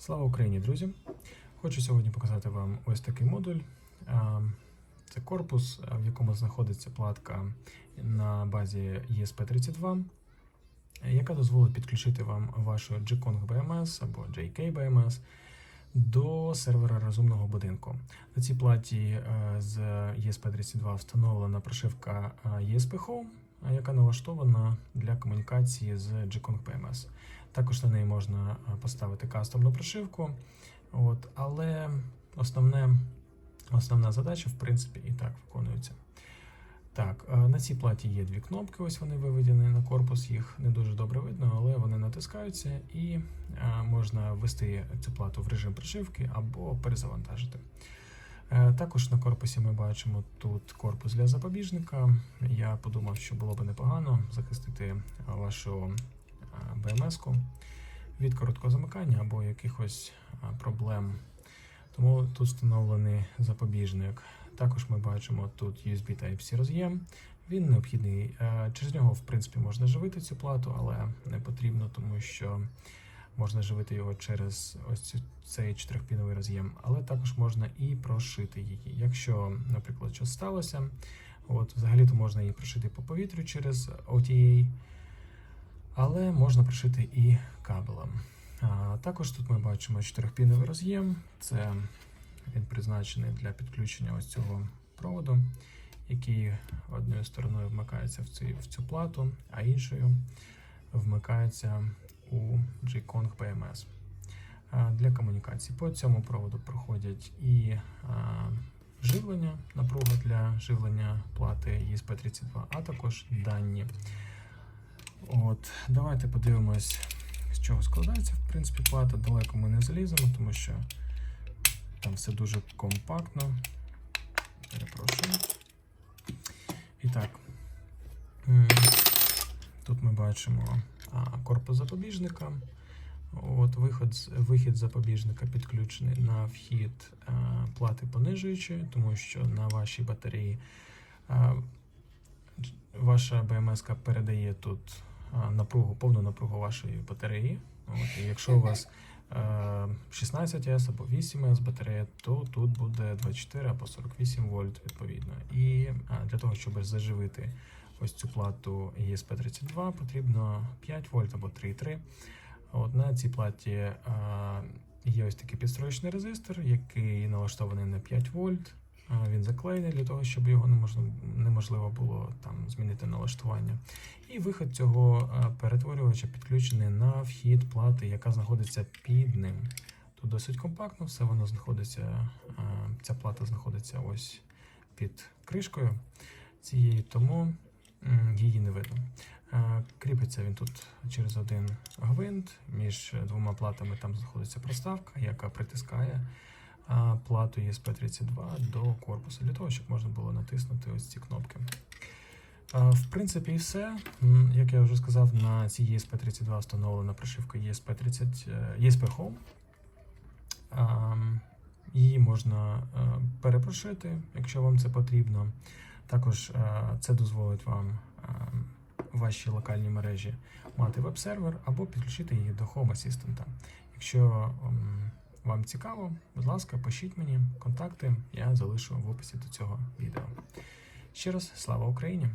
Слава Україні, друзі! Хочу сьогодні показати вам ось такий модуль. Це корпус, в якому знаходиться платка на базі ESP32, яка дозволить підключити вам вашу Gkong BMS або JK BMS до сервера розумного будинку. На цій платі е, з ESP32 встановлена прошивка е, ESP Home, яка налаштована для комунікації з Gkong BMS. Також на неї можна е, поставити кастомну прошивку, от, але основне, основна задача, в принципі, і так виконується. Так, е, на цій платі є дві кнопки, ось вони виведені на корпус, їх не дуже добре видно, але вони натискаються і е, можна ввести цю плату в режим прошивки або перезавантажити. Е, Також на корпусі ми бачимо тут корпус для запобіжника. Я подумав, що було б непогано захистити вашу БМС-ку від короткого замикання або якихось проблем. Тому тут встановлений запобіжник. Також ми бачимо тут USB Type-C роз'єм. Він необхідний. е, Через нього, в принципі, можна живити цю плату, але не потрібно, тому що можна живити його через ось цей чотирьохпіновий роз'єм, але також можна і прошити її. Якщо, наприклад, щось сталося, от взагалі-то можна її прошити по повітрю через OTA, але можна прошити і кабелем. А, також тут ми бачимо чотирьохпіновий роз'єм. Це він призначений для підключення ось цього проводу, який однією стороною вмикається в цю, в цю плату, а іншою вмикається у G-Kong PMS. Для комунікації по цьому проводу проходять і живлення, напруга для живлення плати ESP32, а також дані. От, давайте подивимось, з чого складається. В принципі, плата далеко ми не заліземо, тому що там все дуже компактно. Перепрошую. І так, тут ми бачимо корпус запобіжника. От, виход, вихід запобіжника підключений на вхід плати понижуючої, тому що на вашій батареї ваша БМС передає тут напругу, повну напругу вашої батареї. От, і якщо у вас е, 16С або 8С батарея, то тут буде 24 або 48 вольт відповідно. І для того, щоб заживити ось цю плату ESP32, потрібно 5 вольт або 3,3. От на цій платі е, є ось такий підстроєчний резистор, який налаштований на 5 вольт. Е, Він заклеєний для того, щоб його неможливо, було там змінити налаштування. І вихід цього е, перетворювача підключений на вхід плати, яка знаходиться під ним. Тут досить компактно, все воно знаходиться. Ця плата знаходиться ось під кришкою цієї, тому її не видно. Е, Кріпиться він тут через один гвинт. Між двома платами там знаходиться проставка, яка притискає плату ESP32 до корпусу для того, щоб можна було натиснути ось ці кнопки. В принципі, і все. Як я вже сказав, на цій ESP32 встановлена прошивка ESP30, е, ESP Home. Її можна е, перепрошити, якщо вам це потрібно. Також е, це дозволить вам ваші локальні мережі мати веб-сервер або підключити її до Home Assistant. Якщо вам цікаво, будь ласка, пишіть мені контакти, я залишу в описі до цього відео. Ще раз слава Україні!